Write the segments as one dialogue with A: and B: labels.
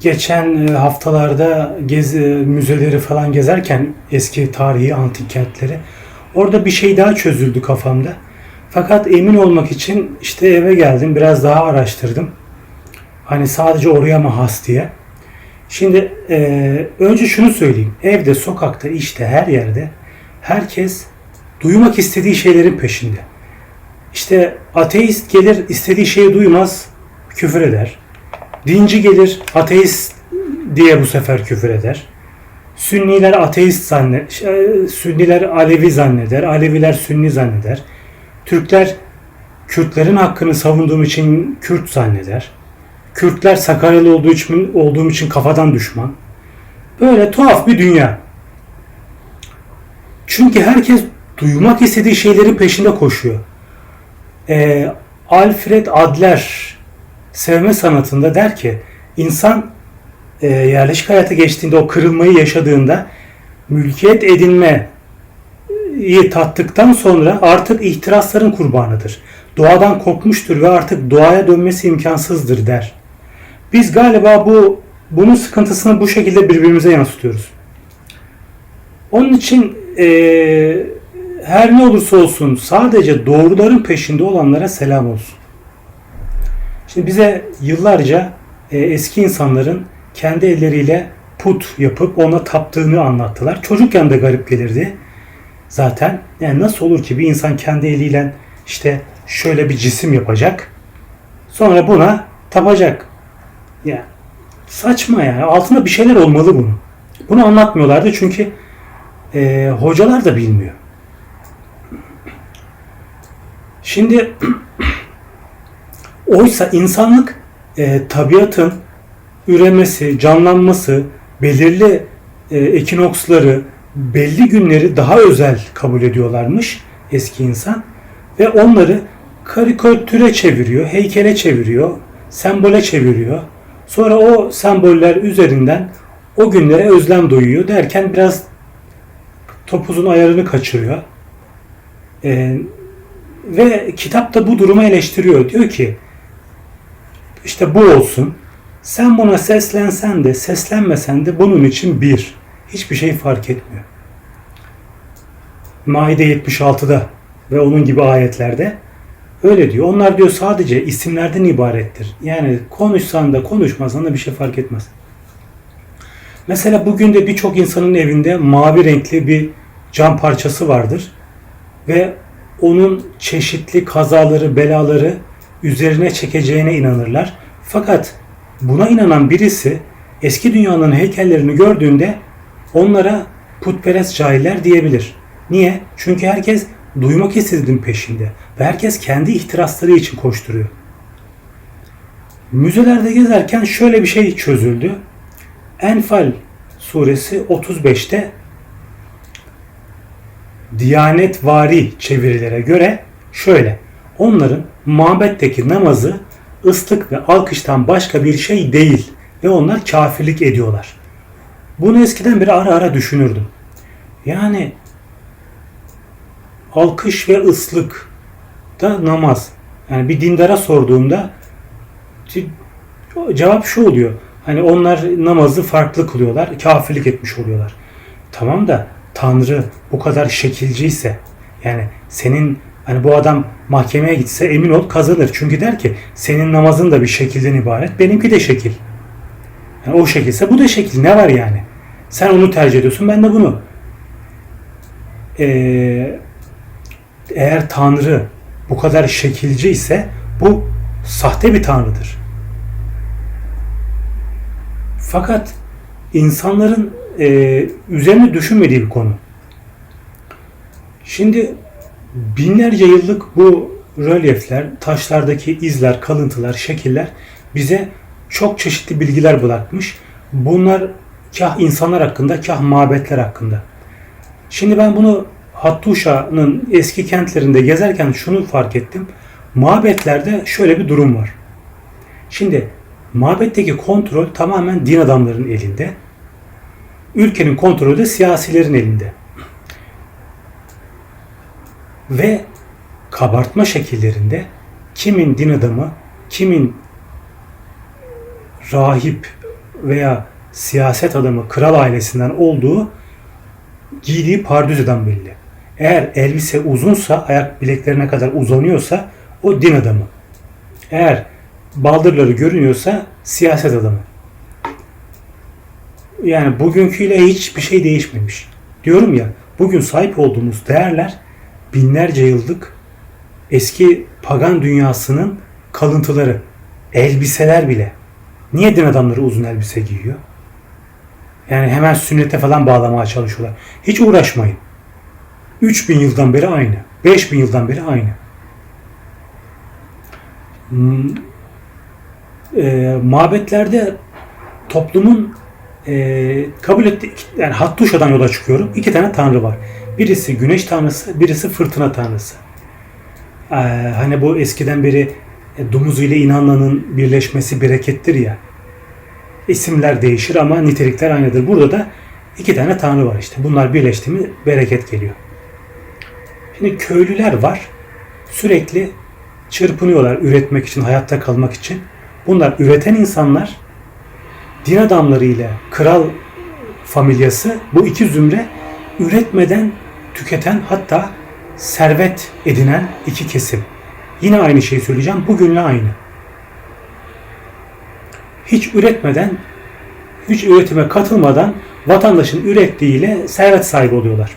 A: geçen e, haftalarda gezi müzeleri falan gezerken eski tarihi antik kentleri orada bir şey daha çözüldü kafamda. Fakat emin olmak için işte eve geldim biraz daha araştırdım. Hani sadece oraya mı has diye. Şimdi e, önce şunu söyleyeyim. Evde, sokakta, işte her yerde herkes duymak istediği şeylerin peşinde. İşte ateist gelir istediği şeyi duymaz, küfür eder. Dinci gelir ateist diye bu sefer küfür eder. Sünniler ateist zannet, şey, Sünniler Alevi zanneder, Aleviler Sünni zanneder. Türkler Kürtlerin hakkını savunduğum için Kürt zanneder. Kürtler Sakaryalı olduğu için, olduğum için kafadan düşman. Böyle tuhaf bir dünya. Çünkü herkes duymak istediği şeylerin peşinde koşuyor. Ee, Alfred Adler sevme sanatında der ki insan e, yerleşik hayata geçtiğinde o kırılmayı yaşadığında mülkiyet edinmeyi tattıktan sonra artık ihtirasların kurbanıdır. Doğadan kopmuştur ve artık doğaya dönmesi imkansızdır der. Biz galiba bu bunun sıkıntısını bu şekilde birbirimize yansıtıyoruz. Onun için e, her ne olursa olsun sadece doğruların peşinde olanlara selam olsun. Şimdi bize yıllarca e, eski insanların kendi elleriyle put yapıp ona taptığını anlattılar. Çocukken de garip gelirdi. Zaten yani nasıl olur ki bir insan kendi eliyle işte şöyle bir cisim yapacak. Sonra buna tapacak. Ya saçma yani. Altında bir şeyler olmalı bunun. Bunu anlatmıyorlardı çünkü e, hocalar da bilmiyor. Şimdi oysa insanlık e, tabiatın üremesi, canlanması, belirli e, ekinoksları, belli günleri daha özel kabul ediyorlarmış eski insan ve onları karikatüre çeviriyor, heykele çeviriyor, sembole çeviriyor. Sonra o semboller üzerinden o günlere özlem duyuyor derken biraz topuzun ayarını kaçırıyor. Ee, ve kitap da bu durumu eleştiriyor. Diyor ki işte bu olsun. Sen buna seslensen de seslenmesen de bunun için bir. Hiçbir şey fark etmiyor. Maide 76'da ve onun gibi ayetlerde öyle diyor. Onlar diyor sadece isimlerden ibarettir. Yani konuşsan da konuşmasan da bir şey fark etmez. Mesela bugün de birçok insanın evinde mavi renkli bir cam parçası vardır ve onun çeşitli kazaları, belaları üzerine çekeceğine inanırlar. Fakat buna inanan birisi eski dünyanın heykellerini gördüğünde onlara putperest cahiller diyebilir. Niye? Çünkü herkes duymak istediğinin peşinde ve herkes kendi ihtirasları için koşturuyor. Müzelerde gezerken şöyle bir şey çözüldü. Enfal suresi 35'te Diyanetvari çevirilere göre şöyle. Onların mabetteki namazı ıslık ve alkıştan başka bir şey değil ve onlar kafirlik ediyorlar. Bunu eskiden beri ara ara düşünürdüm. Yani alkış ve ıslık da namaz. Yani bir dindara sorduğumda cevap şu oluyor. Hani onlar namazı farklı kılıyorlar, kafirlik etmiş oluyorlar. Tamam da Tanrı bu kadar şekilciyse yani senin hani bu adam mahkemeye gitse emin ol kazanır. Çünkü der ki senin namazın da bir şekilden ibaret. Benimki de şekil. Yani o şekilse bu da şekil. Ne var yani? Sen onu tercih ediyorsun ben de bunu. Ee, eğer Tanrı bu kadar şekilci ise bu sahte bir Tanrıdır. Fakat insanların e, üzerine düşünmediği bir konu. Şimdi binlerce yıllık bu rölyefler, taşlardaki izler, kalıntılar, şekiller bize çok çeşitli bilgiler bırakmış. Bunlar kah insanlar hakkında, kah mabetler hakkında. Şimdi ben bunu Hattuşa'nın eski kentlerinde gezerken şunu fark ettim. Mabetlerde şöyle bir durum var. Şimdi mabetteki kontrol tamamen din adamlarının elinde. Ülkenin kontrolü de siyasilerin elinde. Ve kabartma şekillerinde kimin din adamı, kimin rahip veya siyaset adamı kral ailesinden olduğu giydiği pardüzeden belli. Eğer elbise uzunsa, ayak bileklerine kadar uzanıyorsa o din adamı. Eğer baldırları görünüyorsa siyaset adamı. Yani bugünküyle hiçbir şey değişmemiş. Diyorum ya, bugün sahip olduğumuz değerler binlerce yıllık eski pagan dünyasının kalıntıları. Elbiseler bile. Niye din adamları uzun elbise giyiyor? Yani hemen sünnete falan bağlamaya çalışıyorlar. Hiç uğraşmayın. 3000 yıldan beri aynı. 5000 yıldan beri aynı. E, mabetlerde toplumun e, kabul ettiği, yani Hattuşa'dan yola çıkıyorum. İki tane tanrı var. Birisi güneş tanrısı, birisi fırtına tanrısı. E, hani bu eskiden beri e, domuz ile inanlanın birleşmesi berekettir ya. İsimler değişir ama nitelikler aynıdır. Burada da iki tane tanrı var işte. Bunlar birleşti mi bereket geliyor. Şimdi köylüler var. Sürekli çırpınıyorlar üretmek için, hayatta kalmak için. Bunlar üreten insanlar din adamları ile kral familyası bu iki zümre üretmeden tüketen hatta servet edinen iki kesim. Yine aynı şeyi söyleyeceğim. Bugünle aynı. Hiç üretmeden, hiç üretime katılmadan vatandaşın ürettiğiyle servet sahibi oluyorlar.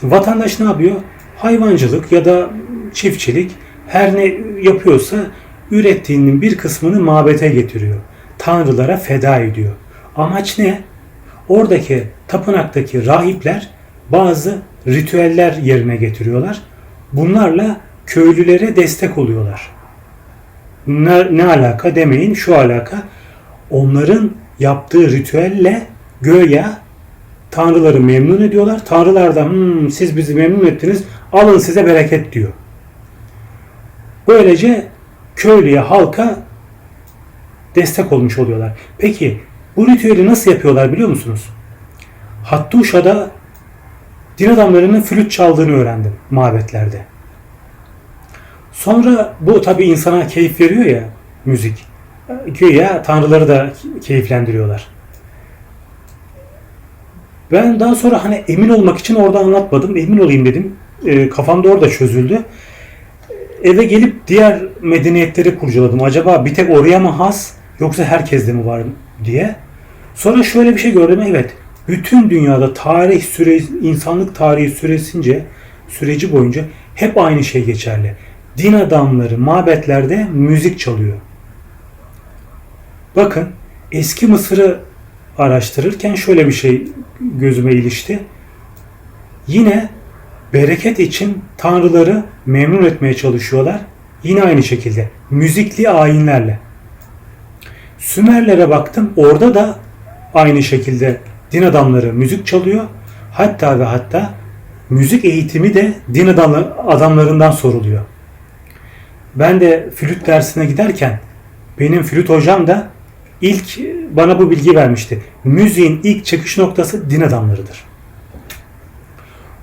A: Şimdi vatandaş ne yapıyor? Hayvancılık ya da çiftçilik her ne yapıyorsa ürettiğinin bir kısmını mabete getiriyor. Tanrılara feda ediyor. Amaç ne? Oradaki tapınaktaki rahipler bazı ritüeller yerine getiriyorlar. Bunlarla köylülere destek oluyorlar. Ne, ne alaka demeyin şu alaka. Onların yaptığı ritüelle göya tanrıları memnun ediyorlar. Tanrılar da hmm, siz bizi memnun ettiniz alın size bereket diyor. Böylece köylüye halka destek olmuş oluyorlar. Peki bu ritüeli nasıl yapıyorlar biliyor musunuz? Hattuşa'da din adamlarının flüt çaldığını öğrendim mabetlerde. Sonra bu tabi insana keyif veriyor ya müzik. Güya tanrıları da keyiflendiriyorlar. Ben daha sonra hani emin olmak için orada anlatmadım. Emin olayım dedim. E, kafamda orada çözüldü. Eve gelip diğer medeniyetleri kurcaladım. Acaba bir tek oraya mı has yoksa herkeste mi var diye. Sonra şöyle bir şey gördüm. Evet. Bütün dünyada tarih süre insanlık tarihi süresince süreci boyunca hep aynı şey geçerli. Din adamları mabetlerde müzik çalıyor. Bakın eski Mısır'ı araştırırken şöyle bir şey gözüme ilişti. Yine bereket için tanrıları memnun etmeye çalışıyorlar. Yine aynı şekilde müzikli ayinlerle. Sümerlere baktım. Orada da aynı şekilde din adamları müzik çalıyor. Hatta ve hatta müzik eğitimi de din adamlarından soruluyor. Ben de flüt dersine giderken benim flüt hocam da ilk bana bu bilgi vermişti. Müziğin ilk çıkış noktası din adamlarıdır.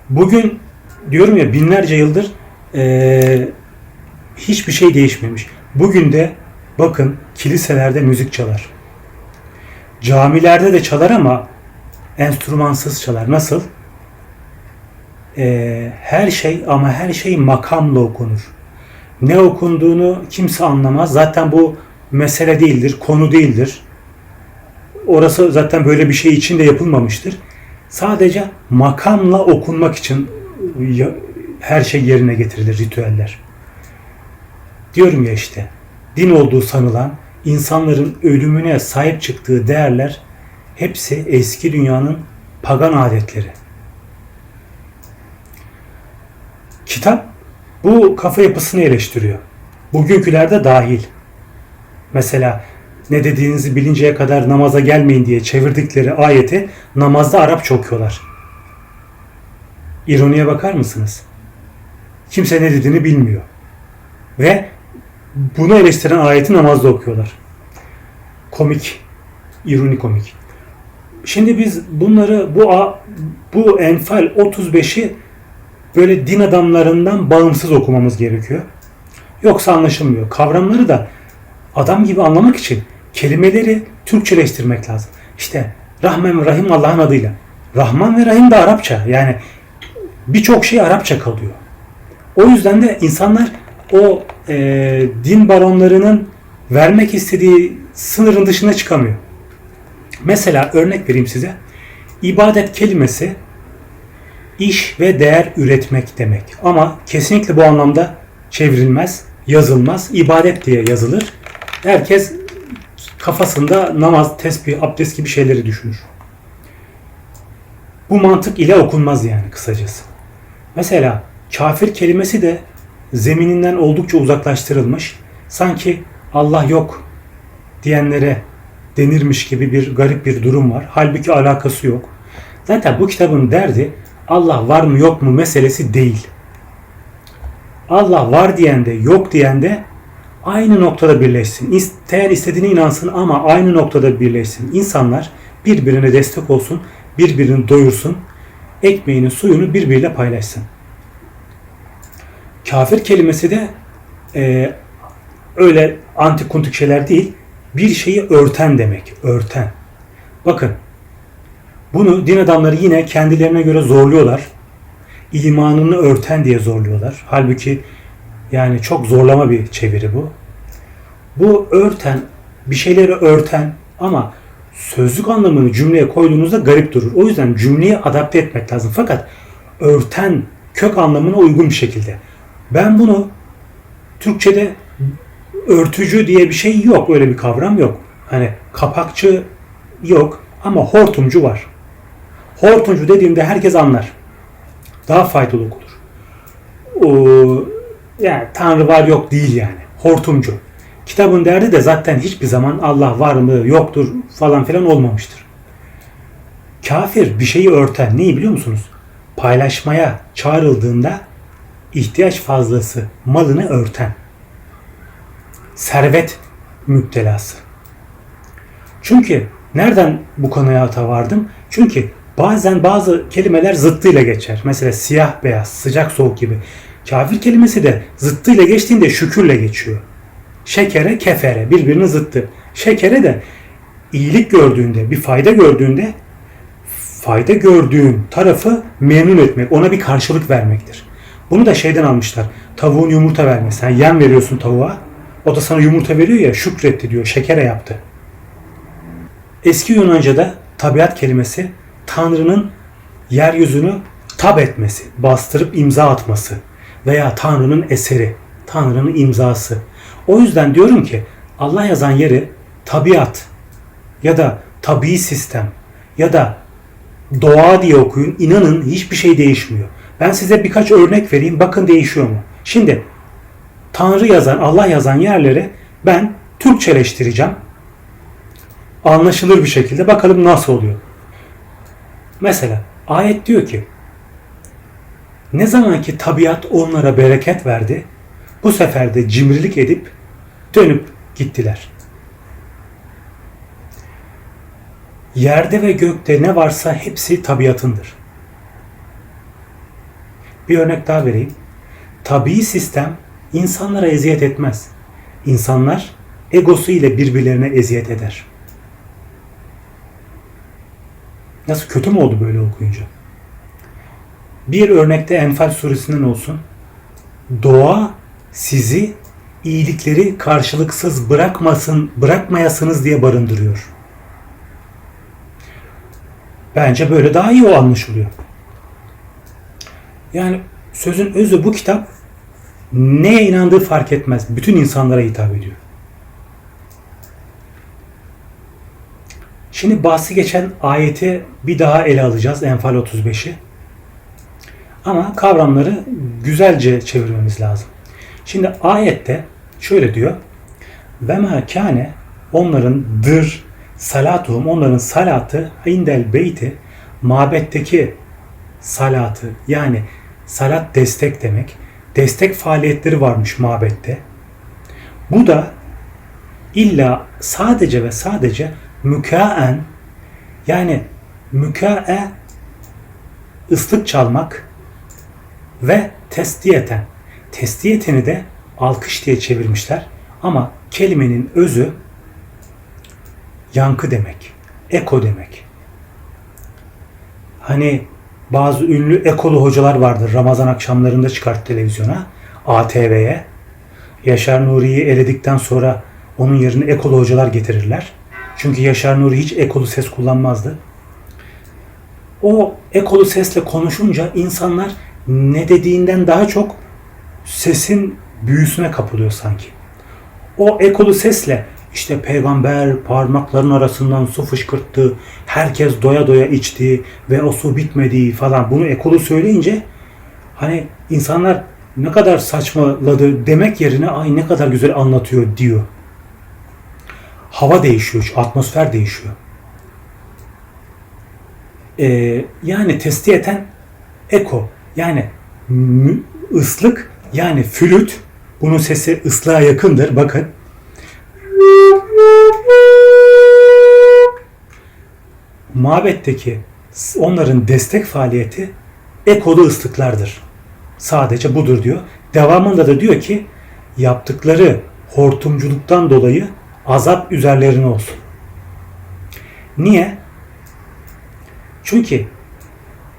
A: Bugün diyorum ya binlerce yıldır ee, hiçbir şey değişmemiş. Bugün de bakın kiliselerde müzik çalar. Camilerde de çalar ama enstrümansız çalar. Nasıl? Ee, her şey ama her şey makamla okunur. Ne okunduğunu kimse anlamaz. Zaten bu mesele değildir, konu değildir. Orası zaten böyle bir şey için de yapılmamıştır. Sadece makamla okunmak için her şey yerine getirilir ritüeller. Diyorum ya işte din olduğu sanılan insanların ölümüne sahip çıktığı değerler hepsi eski dünyanın pagan adetleri. Kitap bu kafa yapısını eleştiriyor. Bugünkülerde dahil. Mesela ne dediğinizi bilinceye kadar namaza gelmeyin diye çevirdikleri ayeti namazda Arapça okuyorlar. İroniye bakar mısınız? Kimse ne dediğini bilmiyor. Ve bunu eleştiren ayeti namazda okuyorlar. Komik. ironi komik. Şimdi biz bunları bu bu Enfal 35'i böyle din adamlarından bağımsız okumamız gerekiyor. Yoksa anlaşılmıyor. Kavramları da adam gibi anlamak için kelimeleri Türkçeleştirmek lazım. İşte Rahman ve Rahim Allah'ın adıyla. Rahman ve Rahim de Arapça. Yani birçok şey Arapça kalıyor. O yüzden de insanlar o e, din baronlarının vermek istediği sınırın dışına çıkamıyor. Mesela örnek vereyim size. İbadet kelimesi iş ve değer üretmek demek. Ama kesinlikle bu anlamda çevrilmez, yazılmaz. İbadet diye yazılır. Herkes kafasında namaz, tesbih, abdest gibi şeyleri düşünür. Bu mantık ile okunmaz yani kısacası. Mesela kafir kelimesi de zemininden oldukça uzaklaştırılmış. Sanki Allah yok diyenlere denirmiş gibi bir garip bir durum var. Halbuki alakası yok. Zaten bu kitabın derdi Allah var mı yok mu meselesi değil. Allah var diyen de yok diyen de aynı noktada birleşsin. İsteyen istediğine inansın ama aynı noktada birleşsin. İnsanlar birbirine destek olsun, birbirini doyursun, ekmeğini suyunu birbiriyle paylaşsın. Kafir kelimesi de e, öyle antik kuntik şeyler değil, bir şeyi örten demek, örten. Bakın, bunu din adamları yine kendilerine göre zorluyorlar. İmanını örten diye zorluyorlar. Halbuki yani çok zorlama bir çeviri bu. Bu örten, bir şeyleri örten ama sözlük anlamını cümleye koyduğunuzda garip durur. O yüzden cümleyi adapte etmek lazım. Fakat örten kök anlamına uygun bir şekilde. Ben bunu Türkçe'de örtücü diye bir şey yok. Öyle bir kavram yok. Hani kapakçı yok ama hortumcu var. Hortumcu dediğimde herkes anlar. Daha faydalı okunur. O, yani Tanrı var yok değil yani. Hortumcu. Kitabın derdi de zaten hiçbir zaman Allah var mı yoktur falan filan olmamıştır. Kafir bir şeyi örten neyi biliyor musunuz? Paylaşmaya çağrıldığında ihtiyaç fazlası malını örten. Servet müptelası. Çünkü nereden bu konuya hata vardım? Çünkü bazen bazı kelimeler zıttıyla geçer. Mesela siyah beyaz, sıcak soğuk gibi. Kafir kelimesi de zıttıyla geçtiğinde şükürle geçiyor. Şekere, kefere birbirinin zıttı. Şekere de iyilik gördüğünde, bir fayda gördüğünde fayda gördüğün tarafı memnun etmek, ona bir karşılık vermektir. Bunu da şeyden almışlar. Tavuğun yumurta vermesi. Sen yem veriyorsun tavuğa. O da sana yumurta veriyor ya şükretti diyor. Şekere yaptı. Eski Yunanca'da tabiat kelimesi Tanrı'nın yeryüzünü tab etmesi, bastırıp imza atması veya Tanrı'nın eseri, Tanrı'nın imzası. O yüzden diyorum ki Allah yazan yeri tabiat ya da tabii sistem ya da doğa diye okuyun. İnanın hiçbir şey değişmiyor. Ben size birkaç örnek vereyim. Bakın değişiyor mu? Şimdi Tanrı yazan, Allah yazan yerleri ben Türkçeleştireceğim. Anlaşılır bir şekilde. Bakalım nasıl oluyor. Mesela ayet diyor ki ne zaman ki tabiat onlara bereket verdi, bu sefer de cimrilik edip dönüp gittiler. Yerde ve gökte ne varsa hepsi tabiatındır. Bir örnek daha vereyim. Tabii sistem insanlara eziyet etmez. İnsanlar egosu ile birbirlerine eziyet eder. Nasıl kötü mü oldu böyle okuyunca? Bir örnekte Enfal suresinden olsun. Doğa sizi iyilikleri karşılıksız bırakmasın, bırakmayasınız diye barındırıyor. Bence böyle daha iyi o anlaşılıyor. Yani sözün özü bu kitap neye inandığı fark etmez. Bütün insanlara hitap ediyor. Şimdi bahsi geçen ayeti bir daha ele alacağız. Enfal 35'i. Ama kavramları güzelce çevirmemiz lazım. Şimdi ayette şöyle diyor. Ve ma kâne onların dır salatuhum onların salatı indel beyti mabetteki salatı yani salat destek demek. Destek faaliyetleri varmış mabette. Bu da illa sadece ve sadece mükaen yani mükae ıslık çalmak ve testiyeten. Testiyeteni de alkış diye çevirmişler. Ama kelimenin özü yankı demek. Eko demek. Hani bazı ünlü ekolu hocalar vardır. Ramazan akşamlarında çıkart televizyona, ATV'ye. Yaşar Nuri'yi eledikten sonra onun yerine ekolu hocalar getirirler. Çünkü Yaşar Nuri hiç ekolu ses kullanmazdı. O ekolu sesle konuşunca insanlar ne dediğinden daha çok sesin büyüsüne kapılıyor sanki. O ekolu sesle işte peygamber parmakların arasından su fışkırttı, herkes doya doya içti ve o su bitmedi falan bunu ekolu söyleyince hani insanlar ne kadar saçmaladı demek yerine ay ne kadar güzel anlatıyor diyor. Hava değişiyor, atmosfer değişiyor. Ee, yani testiyeten eko yani ıslık yani flüt bunun sesi ıslığa yakındır bakın. Mabetteki onların destek faaliyeti ekolu ıslıklardır. Sadece budur diyor. Devamında da diyor ki yaptıkları hortumculuktan dolayı azap üzerlerine olsun. Niye? Çünkü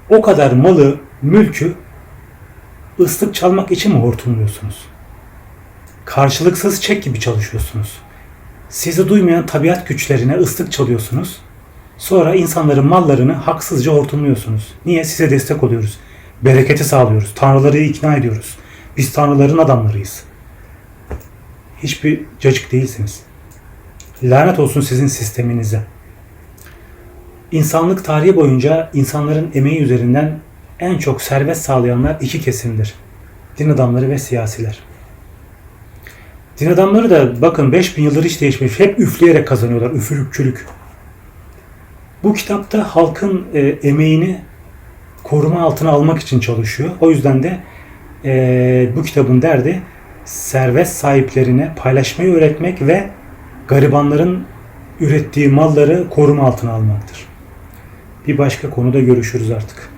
A: o kadar malı, mülkü ıslık çalmak için mi hortumluyorsunuz? Karşılıksız çek gibi çalışıyorsunuz. Sizi duymayan tabiat güçlerine ıslık çalıyorsunuz. Sonra insanların mallarını haksızca hortumluyorsunuz. Niye? Size destek oluyoruz. Bereketi sağlıyoruz. Tanrıları ikna ediyoruz. Biz tanrıların adamlarıyız. Hiçbir cacık değilsiniz. Lanet olsun sizin sisteminize. İnsanlık tarihi boyunca insanların emeği üzerinden en çok servet sağlayanlar iki kesimdir. Din adamları ve siyasiler. Din adamları da bakın 5000 yıldır hiç değişmemiş. Hep üfleyerek kazanıyorlar. Üfürükçülük. Bu kitapta halkın e, emeğini koruma altına almak için çalışıyor. O yüzden de e, bu kitabın derdi servet sahiplerine paylaşmayı öğretmek ve garibanların ürettiği malları koruma altına almaktır. Bir başka konuda görüşürüz artık.